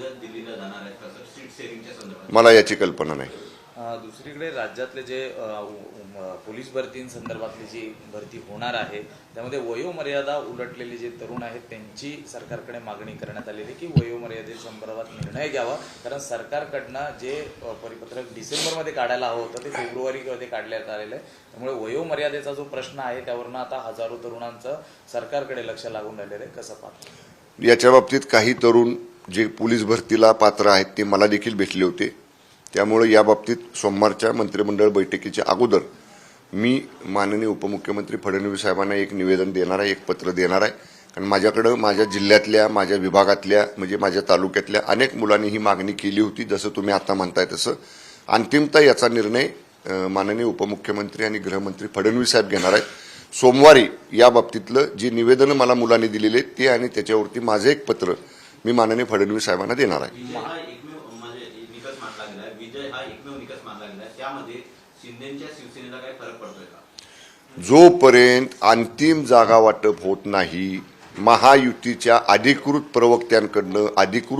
उद्या दिल्लीला जाणार आहेत कसं सीट शेअरिंगच्या संदर्भात. मला याची कल्पना नाही. दुसरीकडे राज्यातले जे पोलीस भरतींसंदर्भातली जी भरती होणार आहे त्यामध्ये वयोमर्यादा उलटलेले जे तरुण आहेत त्यांची सरकारकडे मागणी करण्यात आलेली की वयोमर्यादेसंदर्भात निर्णय घ्यावा. कारण सरकारकडनं जे परिपत्रक डिसेंबरमध्ये काढायला हवं होतं ते फेब्रुवारीमध्ये काढण्यात आलेलं आहे त्यामुळे वयोमर्यादेचा जो प्रश्न आहे त्यावरनं आता हजारो तरुणांचं सरकारकडे लक्ष लागून राहिलेलं आहे. कसं पाहतो याच्या बाबतीत काही तरुण जे पोलीस भरतीला पात्र आहेत ते मला देखील भेटले होते. त्यामुळे या बाबतीत सोमवारच्या मंत्रिमंडळ बैठकीच्या अगोदर मी माननीय उपमुख्यमंत्री फडणवीस साहेबांना एक निवेदन देणार आहे एक पत्र देणार आहे. कारण माझ्याकडं माझ्या जिल्ह्यातल्या माझ्या विभागातल्या म्हणजे माझ्या तालुक्यातल्या अनेक मुलांनी ही मागणी केली होती जसं तुम्ही आता म्हणताय तसं. अंतिमता याचा निर्णय माननीय उपमुख्यमंत्री आणि गृहमंत्री फडणवीस साहेब घेणार आहेत. सोमवारी या बाबतीतलं जे निवेदनं मला मुलांनी दिलेले ते आणि त्याच्यावरती माझं एक पत्र मी माननीय फडणवीस साहेबांना देणार आहे. म्हणजे हा जोपर्यंत अंतिम जागा वाटप होत नाही महायुतीच्या अधिकृत प्रवक्त्यांकडनं अधिकृत